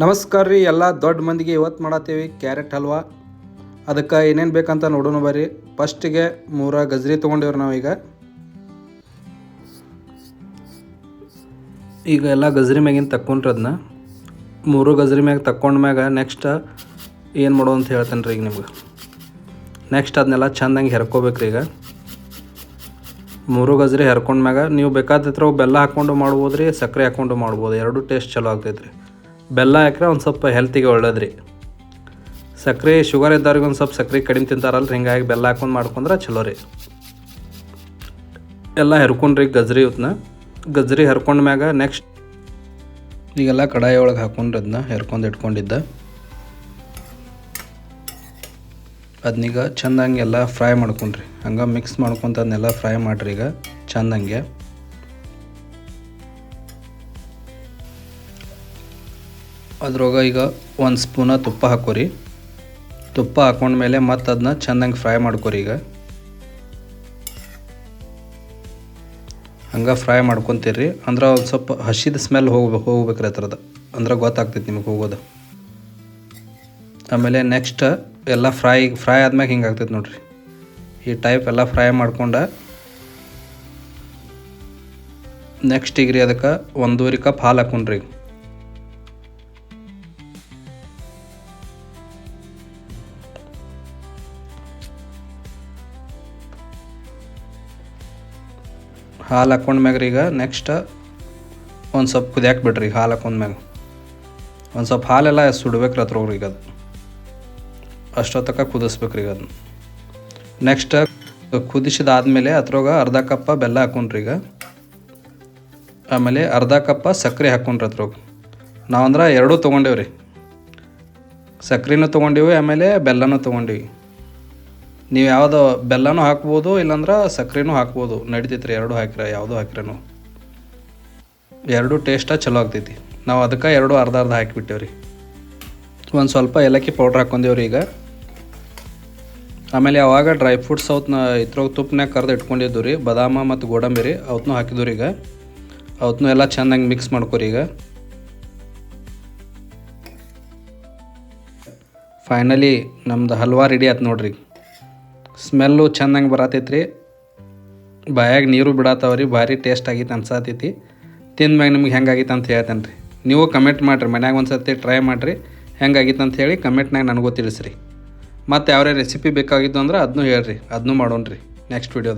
ನಮಸ್ಕಾರ ರೀ, ಎಲ್ಲ ದೊಡ್ಡ ಮಂದಿಗೆ ಇವತ್ತು ಮಾಡತ್ತೀವಿ ಕ್ಯಾರೆಟ್ ಹಲ್ವಾ. ಅದಕ್ಕೆ ಏನೇನು ಬೇಕಂತ ನೋಡೋಣ ಬರ್ರಿ. ಫಸ್ಟಿಗೆ ಮೂರ ಗಜ್ರಿ ತೊಗೊಂಡಿವ್ರಿ ನಾವೀಗ ಈಗ. ಎಲ್ಲ ಗಜ್ರಿ ಮ್ಯಾಗಿನ ತಕ್ಕೊಂಡ್ರಿ ಅದನ್ನ ಮೂರು ಗಜ್ರಿ ಮ್ಯಾಗ ತಕ್ಕೊಂಡ ಮ್ಯಾಗ ನೆಕ್ಸ್ಟ್ ಏನು ಮಾಡೋ ಅಂತ ಹೇಳ್ತೇನೆ ರೀ ಈಗ ನಿಮ್ಗೆ. ನೆಕ್ಸ್ಟ್ ಅದನ್ನೆಲ್ಲ ಚಂದಂಗೆ ಹೆರ್ಕೋಬೇಕ್ರಿ ಈಗ. ಮೂರು ಗಜ್ರಿ ಹೆರ್ಕೊಂಡ್ಮ್ಯಾಗ ನೀವು ಬೇಕಾದತ್ರ ಬೆಲ್ಲ ಹಾಕ್ಕೊಂಡು ಮಾಡ್ಬೋದು ರೀ ಸಕ್ಕರೆ ಹಾಕ್ಕೊಂಡು ಮಾಡ್ಬೋದು. ಎರಡು ಟೇಸ್ಟ್ ಚಲೋ ಆಗ್ತೈತೆ ರೀ ಬೆಲ್ಲ ಹಾಕ್ರೆ ಒಂದು ಸ್ವಲ್ಪ ಹೆಲ್ತಿಗೆ ಒಳ್ಳೇದು ರೀ ಸಕ್ಕರೆ ಶುಗರ್ ಇದ್ದವ್ರಿಗೆ ಒಂದು ಸ್ವಲ್ಪ ಸಕ್ಕರೆ ಕಡಿಮೆ ತಿಂತಾರಲ್ಲ ಹಿಂಗಾಗಿ ಬೆಲ್ಲ ಹಾಕೊಂಡು ಮಾಡ್ಕೊಂಡ್ರೆ ಚಲೋ ರೀ. ಎಲ್ಲ ಹೆರ್ಕೊಂಡ್ರಿ ಗಜ್ರಿ ಇವತ್ತನ್ನ ಗಜ್ರಿ ಹರ್ಕೊಂಡ್ಮ್ಯಾಗ ನೆಕ್ಸ್ಟ್ ಈಗೆಲ್ಲ ಕಡಾಯಿ ಒಳಗೆ ಹಾಕೊಂಡ್ರಿ ಅದನ್ನ ಹೆರ್ಕೊಂಡು ಇಟ್ಕೊಂಡಿದ್ದ. ಅದನ್ನೀಗ ಚಂದಂಗೆ ಎಲ್ಲ ಫ್ರೈ ಮಾಡ್ಕೊಂಡ್ರಿ. ಹಂಗೆ ಮಿಕ್ಸ್ ಮಾಡ್ಕೊಂತ ಅದನ್ನೆಲ್ಲ ಫ್ರೈ ಮಾಡಿರಿ ಈಗ, ಚಂದಂಗೆ. ಅದ್ರೊಳಗೆ ಈಗ ಒಂದು ಸ್ಪೂನ ತುಪ್ಪ ಹಾಕೋರಿ. ತುಪ್ಪ ಹಾಕೊಂಡ್ಮೇಲೆ ಮತ್ತೆ ಅದನ್ನ ಚೆನ್ನಾಗಿ ಫ್ರೈ ಮಾಡ್ಕೋರಿ ಈಗ. ಹಂಗೆ ಫ್ರೈ ಮಾಡ್ಕೊತೀರಿ ಅಂದ್ರೆ ಒಂದು ಸ್ವಲ್ಪ ಹಸಿದ ಸ್ಮೆಲ್ ಹೋಗ್ಬೇಕು ಹೋಗ್ಬೇಕ್ರಿ ಥರದ್ದು ಅಂದ್ರೆ ಗೊತ್ತಾಗ್ತೈತಿ ನಿಮಗೆ ಹೋಗೋದು. ಆಮೇಲೆ ನೆಕ್ಸ್ಟ್ ಎಲ್ಲ ಫ್ರೈ ಫ್ರೈ ಆದ್ಮ್ಯಾಗ ಹಿಂಗೆ ಆಗ್ತೈತೆ ನೋಡ್ರಿ. ಈ ಟೈಪ್ ಎಲ್ಲ ಫ್ರೈ ಮಾಡ್ಕೊಂಡ ನೆಕ್ಸ್ಟ್ ಈಗ ರೀ ಅದಕ್ಕೆ ಒಂದೂವರೆ ಕಪ್ ಹಾಲು ಹಾಕೊಂಡ್ರಿ. ಹಾಲು ಹಾಕೊಂಡ್ಮ್ಯಾಗ ರೀ ಈಗ ನೆಕ್ಸ್ಟ್ ಒಂದು ಸ್ವಲ್ಪ ಕುದಿಯಾಕೆ ಬಿಡ್ರಿ ಹಾಲು ಹಾಕೊಂಡ್ಮ್ಯಾಗ ಒಂದು ಸ್ವಲ್ಪ ಹಾಲೆಲ್ಲ ಸುಡ್ಬೇಕ್ರಿ ಅದ್ರೊಳಗೆ ಈಗ ಅದು. ಅಷ್ಟೊತ್ತಕ ಕುದಿಸ್ಬೇಕ್ರಿ ಈಗ ಅದನ್ನ ನೆಕ್ಸ್ಟ್ ಕುದಿಸಿದಾದ್ಮೇಲೆ ಅದ್ರೊಳಗೆ ಅರ್ಧ ಕಪ್ಪ ಬೆಲ್ಲ ಹಾಕೊಂಡ್ರಿ ಈಗ. ಆಮೇಲೆ ಅರ್ಧ ಕಪ್ಪ ಸಕ್ಕರೆ ಹಾಕೊಂಡ್ರಿ ಅದ್ರೊಳಗೆ. ನಾವಂದ್ರೆ ಎರಡೂ ತೊಗೊಂಡೇವ್ರಿ. ಸಕ್ಕರೆನೂ ತೊಗೊಂಡೀವಿ, ಆಮೇಲೆ ಬೆಲ್ಲನೂ ತೊಗೊಂಡೀವಿ. ನೀವು ಯಾವುದು ಬೆಲ್ಲನೂ ಹಾಕ್ಬೋದು, ಇಲ್ಲಾಂದ್ರೆ ಸಕ್ಕರೆನೂ ಹಾಕ್ಬೋದು. ನಡಿತೈತೆ ರೀ ಎರಡೂ ಹಾಕಿರ, ಯಾವುದು ಹಾಕಿರೇನು. ಎರಡು ಟೇಸ್ಟ ಚಲೋ ಆಗ್ತೈತಿ. ನಾವು ಅದಕ್ಕೆ ಎರಡು ಅರ್ಧ ಅರ್ಧ ಹಾಕಿಬಿಟ್ಟೇವ್ರಿ. ಒಂದು ಸ್ವಲ್ಪ ಏಲಕ್ಕಿ ಪೌಡ್ರ್ ಹಾಕ್ಕೊಂಡೇವ್ರಿ ಈಗ. ಆಮೇಲೆ ಯಾವಾಗ ಡ್ರೈ ಫ್ರೂಟ್ಸ್ ಅವತ್ನ ಇದ್ರೊಳಗೆ ತುಪ್ಪನ್ಯಾಗ ಕರೆದು ಇಟ್ಕೊಂಡಿದ್ದು ರೀ ಬದಾಮ ಮತ್ತು ಗೋಡಂಬಿ ರೀ ಹಾಕಿದ್ವು ರೀ ಈಗ. ಅವತ್ನೂ ಎಲ್ಲ ಚೆನ್ನಾಗಿ ಮಿಕ್ಸ್ ಮಾಡ್ಕೊರಿ ಈಗ. ಫೈನಲಿ ನಮ್ದು ಹಲ್ವಾ ರೆಡಿ ಆಯ್ತು ನೋಡ್ರಿ. ಸ್ಮೆಲ್ಲು ಚೆಂದಂಗೆ ಬರತೈತ್ರಿ. ಬಾಯಾಗ ನೀರು ಬಿಡತ್ತವ್ರಿ ಭಾರಿ ಟೇಸ್ಟ್ ಆಗೈತೆ ಅನ್ಸತೈತಿ. ತಿಂದ್ಮ್ಯಾಗ ನಿಮ್ಗೆ ಹೆಂಗಾಗಿತ್ತು ಅಂತ ಹೇಳ್ತೇನೆ ರೀ ನೀವು ಕಮೆಂಟ್ ಮಾಡಿರಿ, ಮನ್ಯಾಗ ಒಂದು ಸರ್ತಿ ಟ್ರೈ ಮಾಡಿರಿ ಹೆಂಗಾಗಿತ್ತು ಅಂತ ಹೇಳಿ ಕಮೆಂಟ್ನಾಗ ನನಗೂ ತಿಳಿಸ್ರಿ. ಮತ್ತು ಯಾವ್ಯಾವ ರೆಸಿಪಿ ಬೇಕಾಗಿತ್ತು ಅಂದ್ರೆ ಅದನ್ನೂ ಹೇಳ್ರಿ ಅದನ್ನೂ ಮಾಡೋಣ ರೀ ನೆಕ್ಸ್ಟ್ ವೀಡಿಯೋದಾಗ